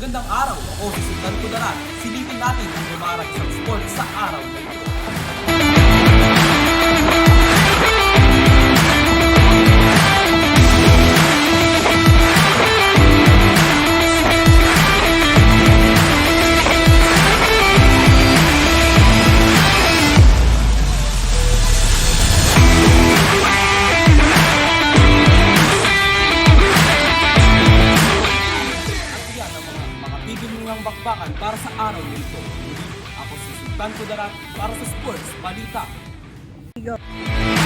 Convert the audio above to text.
Magandang araw, ako si Sultan Kudarat. Silipin natin ang lumarag sa sports sa araw na ito. sanglibunyang bakbakan para sa araw na ito. Ako si Sultan Kudarat para sa sports balita. Go.